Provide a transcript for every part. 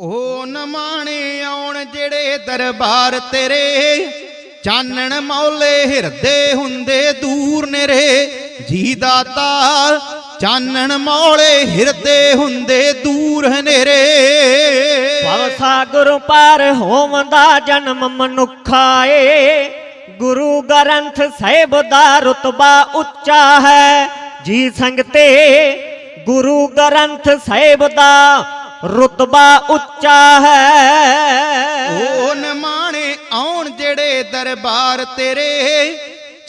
ਉਹ ਨਮਾਣੇ ਆਉਣ ਜਿਹੜੇ ਦਰਬਾਰ ਤੇਰੇ। ਚਾਨਣ ਮੌਲੇ ਹਿਰਦੇ ਹੁੰਦੇ ਦੂਰ ਨੇਰੇ। ਜੀ ਦਾਤਾ ਚਾਨਣ ਮੌਲੇ ਹਿਰਦੇ ਹੁੰਦੇ ਦੂਰ ਹਨੇਰੇ। ਭਵ ਸਾਗਰ ਪਾਰ ਹੋਵੰਦਾ ਜਨਮ ਮਨੁੱਖਾ ਏ। ਗੁਰੂ ਗ੍ਰੰਥ ਸਾਹਿਬ ਦਾ ਰਤਬਾ ਉੱਚਾ ਹੈ। ਜੀ ਸੰਗਤੇ, ਗੁਰੂ ਗ੍ਰੰਥ ਸਾਹਿਬ ਦਾ ਰਤਬਾ ਉੱਚਾ ਹੈ। ਉਹ ਨਮਾਣੇ ਆਉਣ ਜਿਹੜੇ ਦਰਬਾਰ ਤੇਰੇ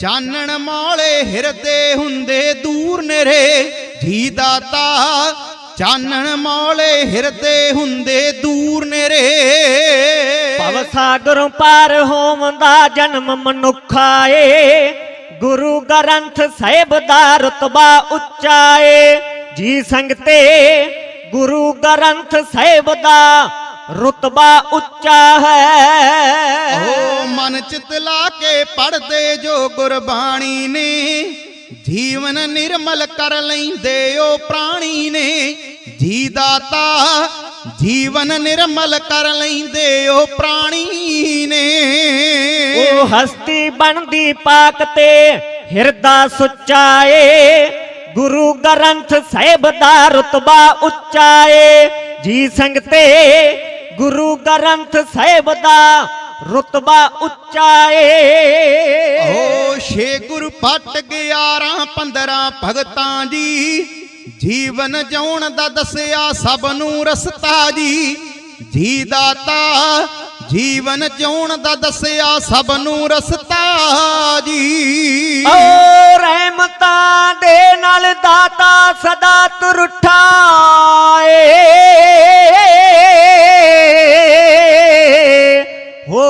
ਚਾਨਣ ਮੌਲੇ ਹਿਰਦੇ ਹੁੰਦੇ ਦੂਰ ਨੇਰੇ। ਜੀ ਦਾਤਾ ਚਾਨਣ ਮੌਲੇ ਹਿਰਦੇ ਹੁੰਦੇ ਦੂਰ ਨੇਰੇ। ਭਵ ਸਾਗਰ ਪਾਰ ਹੋਵੰਦਾ ਜਨਮ ਮਨੁੱਖਾ ਏ। ਗੁਰੂ ਗ੍ਰੰਥ ਸਾਹਿਬ ਦਾ ਰਤਬਾ ਉੱਚਾ ਏ। ਜੀ ਸੰਗਤੇ ਗੁਰੂ ਗ੍ਰੰਥ ਸਾਹਿਬ ਦਾ ਰਤਬਾ ਉੱਚਾ ਹੈ। ਓ ਮਨ ਚਿਤ ਲਾ ਕੇ ਪੜਦੇ ਜੋ ਗੁਰਬਾਣੀ ਨੇ ਜੀਵਨ ਨਿਰਮਲ ਕਰ ਲੈਂਦੇ ਓ ਪ੍ਰਾਣੀ ਨੇ। ਜੀ ਦਾਤਾ ਜੀਵਨ ਨਿਰਮਲ ਕਰ ਲੈਂਦੇ ਓ ਪ੍ਰਾਣੀ ਨੇ। ਉਹ ਹਸਤੀ ਬਣਦੀ ਪਾਕ ਤੇ ਹਿਰਦਾ ਸੁੱਚਾ ਏ ਗੁਰੂ ਗ੍ਰੰਥ ਸਾਹਿਬ ਦਾ ਰਤਬਾ ਉੱਚਾ ਏ ਜੀ ਸੰਗਤੇ ਗੁਰੂ ਗ੍ਰੰਥ ਸਾਹਿਬ ਦਾ ਰਤਬਾ ਉੱਚਾ ਏ ਓ ਛੇ ਗੁਰ ਫਟ 11 15 ਭਗਤਾਂ ਜੀ ਜੀਵਨ ਜਿਉਣ ਦਾ ਦੱਸਿਆ ਸਭ ਨੂੰ ਰਸਤਾ ਜੀ। ਜੀ ਦਾਤਾ ਜੀਵਨ ਜਿਉਣ ਦਾ ਦੱਸਿਆ ਸਭ ਨੂੰ ਰਸਤਾ ਜੀ। ਓ ਦੇ ਨਾਲ ਦਾਤਾ ਸਦਾ ਤੁਰਠਾ ਏ ਹੋ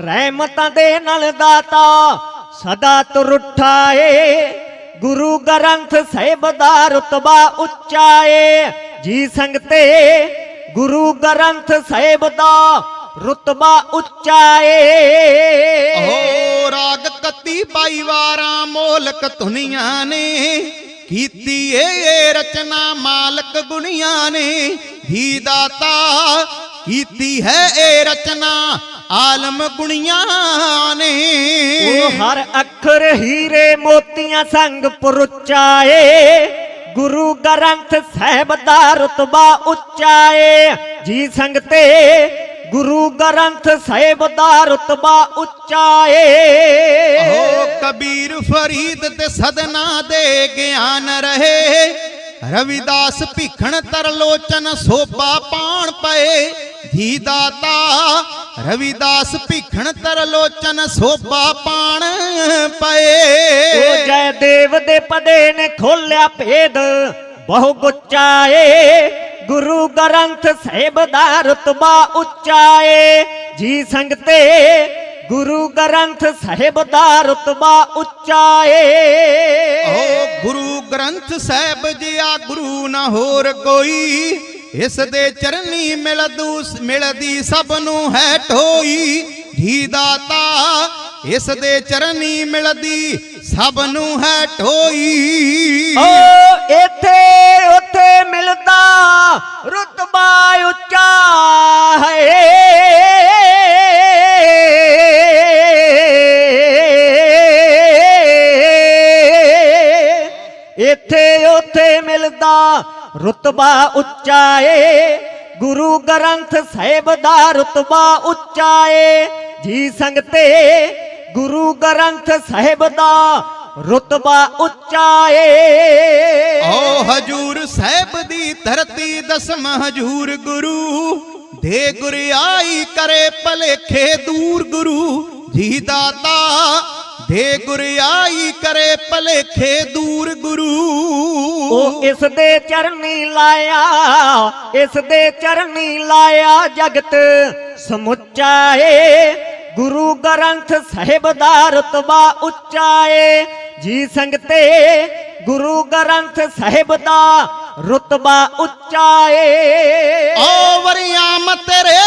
ਰਹਿਮਤਾਂ ਦੇ ਨਾਲ ਦਾਤਾ ਸਦਾ ਤੁਰਠਾ ਏ ਗੁਰੂ ਗ੍ਰੰਥ ਸਾਹਿਬ ਦਾ ਰਤਬਾ ਉੱਚਾ ਏ ਜੀ ਸੰਗਤੇ, ਗੁਰੂ ਗ੍ਰੰਥ ਸਾਹਿਬ ਦਾ ਰਤਬਾ ਉੱਚਾ ਏ ਓ ਰਾਗ ਕੱਤੀ ਬਾਈ ਵਾਰਾਂ ਮੋਲਕ ਧੁਨੀਆਂ ਨੇ। ਕੀਤੀ ਏ ਰਚਨਾ ਮਾਲਕ ਗੁਣੀਆਂ ਨੇ। ਹੀ ਦਾਤਾ ਕੀਤੀ ਹੈ ਏ ਰਚਨਾ ਆਲਮ ਗੁਣੀਆਂ ਨੇ। ਉਹ ਹਰ ਅੱਖਰ ਹੀਰੇ ਮੋਤੀਆਂ ਸੰਗ ਪੁਰਚਾ ਏ ਗੁਰੂ ਗ੍ਰੰਥ ਸਾਹਿਬ ਦਾ ਰਤਬਾ ਉੱਚਾ ਏ ਜੀ ਸੰਗਤੇ ਗੁਰੂ ਗ੍ਰੰਥ ਸਾਹਿਬ ਦਾ ਰਤਬਾ ਉੱਚਾ ਏ ਓ ਕਬੀਰ ਫਰੀਦ ਤੇ ਸਦਨਾ ਦੇ ਗਿਆਨ ਰਹੇ। ਰਵਿਦਾਸ ਭਿਖਣ ਤਰਲੋਚਨ ਸੋਭਾ ਪਾਣ ਪਏ। ਜੀ ਦਾਤਾ ਰਵਿਦਾਸ ਭਿਖਣ ਤਰਲੋਚਨ ਸੋਭਾ ਪਾਣ ਪਏ। ਉਹ ਜੈ ਦੇਵ ਦੇ ਪਦੇ ਨੇ ਖੋਲਿਆ ਭੇਦ ਬਹੁ ਗੁੱਚਾ ਏ ਗੁਰੂ ਗ੍ਰੰਥ ਸਾਹਿਬ ਦਾ ਰਤਬਾ ਉੱਚਾ ਏ ਜੀ ਸੰਗਤੇ ਗੁਰੂ ਗ੍ਰੰਥ ਸਾਹਿਬ ਦਾ ਰਤਬਾ ਉੱਚਾ ਏ ਓ ਗੁਰੂ ਗ੍ਰੰਥ ਸਾਹਿਬ ਜਿਆ ਗੁਰੂ ਨਾ ਹੋਰ ਕੋਈ ਇਸ ਦੇ ਚਰਨੀ ਮਿਲਦੂ ਮਿਲਦੀ ਸਭ ਨੂੰ ਹੈ ਢੋਈ। ਜੀ ਦਾਤਾ ਇਸ ਦੇ ਚਰਨੀ ਮਿਲਦੀ ਸਭ ਨੂੰ ਹੈ ਢੋਈ। ਓ ਇੱਥੇ ਮਿਲਦਾ ਰਤਬਾ ਉੱਚਾ ਹੈ। ਇੱਥੇ ਉੱਥੇ ਮਿਲਦਾ ਰਤਬਾ ਉੱਚਾ ਏ। ਗੁਰੂ ਗ੍ਰੰਥ ਸਾਹਿਬ ਦਾ ਰਤਬਾ ਉੱਚਾ ਏ। ਜੀ ਸੰਗਤੇ, ਗੁਰੂ ਗ੍ਰੰਥ ਸਾਹਿਬ ਦਾ ਰਤਬਾ ਉੱਚਾ ਏ ਓ ਹਜੂਰ ਸਾਹਿਬ ਦੀ ਧਰਤੀ ਦਸਮ ਹਜੂਰ ਗੁਰੂ ਦੇ ਗੁਰਿਆਈ ਕਰੇ ਭਲੇਖੇ ਦੂਰ ਗੁਰੂ ਜੀ ਦਾਤਾ ਦੇ ਗੁਰਿਆਈ ਕਰੇ ਭਲੇਖੇ ਦੂਰ ਗੁਰੂ। ਉਹ ਇਸ ਦੇ ਚਰਨੀ ਲਾਇਆ ਇਸ ਦੇ ਚਰਨੀ ਲਾਇਆ ਜਗਤ ਸਮੁੱਚਾ ਏ ਗੁਰੂ ਗ੍ਰੰਥ ਸਾਹਿਬ ਦਾ ਰਤਬਾ ਉੱਚਾ ਏ ਜੀ ਸੰਗਤੇ ਗੁਰੂ ਗ੍ਰੰਥ ਸਾਹਿਬ ਦਾ ਰਤਬਾ ਉੱਚਾ ਏ। ਓ ਵਰਿਆਮ ਤੇਰੇ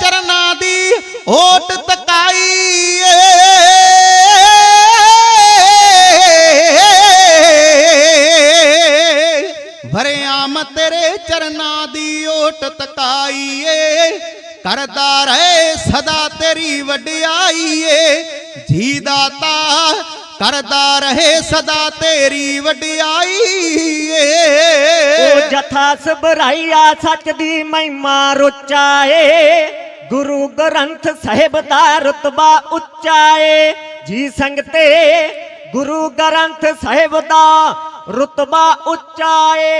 ਚਰਨਾਂ ਦੀ ਓਟ ਤਕਾਈ ਏ। ਤੇਰੇ ਚਰਨਾਂ ਦੀ ਓਟ ਤਕਾਈ ਏ। ਕਰਦਾ ਰਹੇ ਸਦਾ ਤੇਰੀ ਵਡਿਆਈ ਏ। ਜੀ ਦਾਤਾ ਕਰਦਾ ਰਹੇ ਸਦਾ ਤੇਰੀ ਵਡਿਆਈ ਉਹ ਜਥਾ ਸਬਰਾਈਆ ਸੱਚ ਦੀ ਮਹਿਮਾ ਰੁਚਾਏ। ਗੁਰੂ ਗ੍ਰੰਥ ਸਾਹਿਬ ਦਾ ਰਤਬਾ ਉੱਚਾਏ। ਜੀ ਸੰਗਤੇ, ਗੁਰੂ ਗ੍ਰੰਥ ਸਾਹਿਬ ਦਾ ਰਤਬਾ ਉੱਚਾਏ।